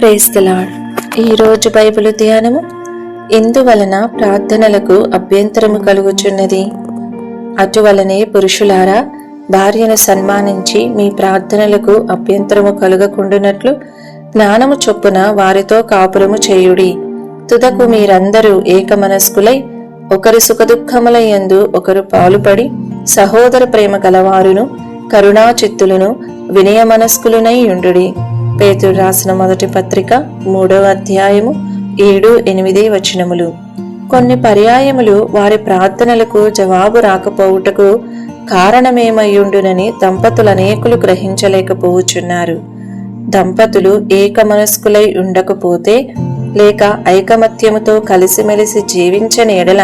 Praise the Lord ఈరోజు Bible ధ్యానము ఇందువలన ప్రార్థనలకు అభ్యంతరము కలుగుచున్నది. అటువలనే పురుషులారా భార్యను సన్మానించి మీ ప్రార్థనలకు అభ్యంతరము కలుగకుండునట్లు జ్ఞానము చొప్పున వారితో కాపురము చేయుడి. తుదకు మీరందరూ ఏకమనస్కులై ఒకరి సుఖదుఖములయందు ఒకరు పాలుపడి సహోదర ప్రేమ గలవారును కరుణాచిత్తులను వినయమనస్కులునై ఉండుడి. పేతుడు రాసిన మొదటి పత్రిక మూడవ అధ్యాయము ఏడు ఎనిమిది వచనములు. కొన్ని పర్యాయములు వారి ప్రార్థనలకు జవాబు రాకపోవుటకు కారణమేమయ్యుండునని దంపతులనేకులు గ్రహించలేకపోవచ్చున్నారు. దంపతులు ఏకమనస్కులై ఉండకపోతే లేక ఐకమత్యముతో కలిసిమెలిసి జీవించని ఎడల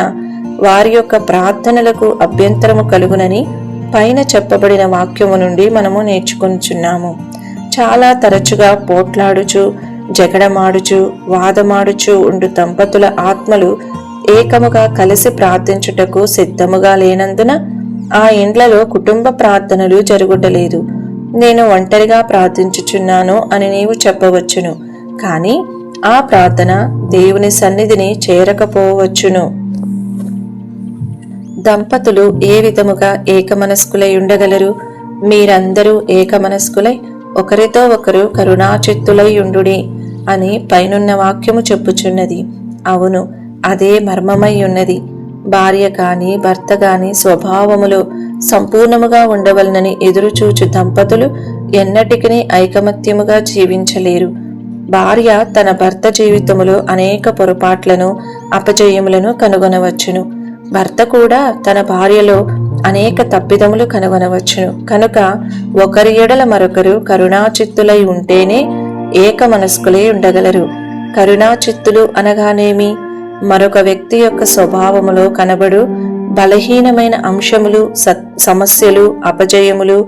వారి యొక్క ప్రార్థనలకు అభ్యంతరము కలుగునని పైన చెప్పబడిన వాక్యము నుండి మనము నేర్చుకొనిచున్నాము. చాలా తరచుగా పోట్లాడుచు జగడమాడుచు వాదమాడుచు ఉండు దంపతుల ఆత్మలు ఏకముగా కలిసి ప్రార్థించుటకు సిద్ధముగా లేనందున ఆ ఇండ్లలో కుటుంబ ప్రార్థనలు జరుగుటలేదు. నేను ఒంటరిగా ప్రార్థించుచున్నాను అని నీవు చెప్పవచ్చును. కానీ ఆ ప్రార్థన దేవుని సన్నిధిని చేరకపోవచ్చును. దంపతులు ఏ విధముగా ఏకమనస్కులై ఉండగలరు? మీరందరూ ఏకమనస్కులై ఒకరితో ఒకరు కరుణాచిత్తులై ఉండుడి అని పైనున్న వాక్యము చెప్పుచున్నది. అవును అదే మర్మమై ఉన్నది భార్య కాని భర్త గాని స్వభావములో సంపూర్ణముగా ఉండవలనని ఎదురుచూచు దంపతులు ఎన్నటికీ ఐకమత్యముగా జీవించలేరు. భార్య తన భర్త జీవితములో అనేక పొరపాట్లను అపజయములను కనుగొనవచ్చును. భర్త కూడా తన భార్యలో అనేక తప్పిదములు కనుగొనవచ్చును. కనుక ఒకరి ఎడల మరొకరు కరుణాచిత్తులై ఉంటేనే ఏక మనస్కులై ఉండగలరు. కరుణాచిత్తులు అనగానేమి? మరొక వ్యక్తి యొక్క స్వభావములో కనబడు బలహీనమైన అంశములు సత్ సమస్యలు అపజయములు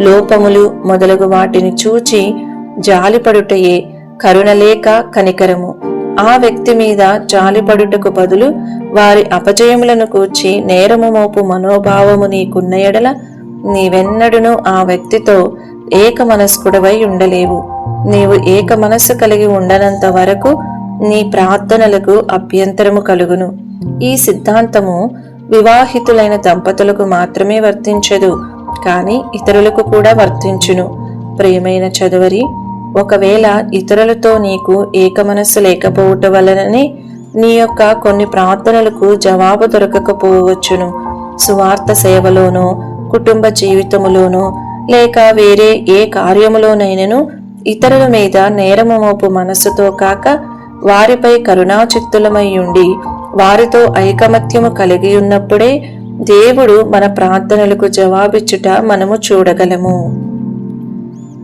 లోపములు మొదలగు వాటిని చూచి జాలిపడుటయే కరుణలేక కనికరము. ఆ వ్యక్తి మీద జాలిపడుటకు బదులు వారి అపజయములను కూర్చి నేరము మోపు మనోభావము నీకున్న ఎడల నీవెన్నడును ఆ వ్యక్తితో ఏక మనస్కుడవై ఉండలేవు. నీవు ఏక మనస్సు కలిగి ఉండనంత వరకు నీ ప్రార్థనలకు అభ్యంతరము కలుగును. ఈ సిద్ధాంతము వివాహితులైన దంపతులకు మాత్రమే వర్తించదు కానీ ఇతరులకు కూడా వర్తించును. ప్రియమైన చదువరి ఒకవేళ ఇతరులతో నీకు ఏకమనస్సు లేకపోవట వలననే నీ యొక్క కొన్ని ప్రార్థనలకు జవాబు దొరకకపోవచ్చును. సువార్త సేవలోనో కుటుంబ జీవితములోనూ లేక వేరే ఏ కార్యములోనైనను ఇతరుల మీద నేరము మోపు మనస్సుతో కాక వారిపై కరుణాచిత్తులమై ఉండి వారితో ఐకమత్యము కలిగి ఉన్నప్పుడే దేవుడు మన ప్రార్థనలకు జవాబిచ్చుట మనము చూడగలము.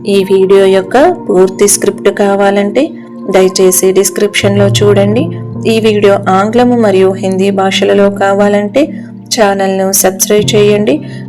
ఈ వీడియో యొక్క పూర్తి స్క్రిప్ట్ కావాలంటే దయచేసి డిస్క్రిప్షన్లో చూడండి. ఈ వీడియో ఆంగ్లము మరియు హిందీ భాషలలో కావాలంటే ఛానల్ను సబ్స్క్రైబ్ చేయండి.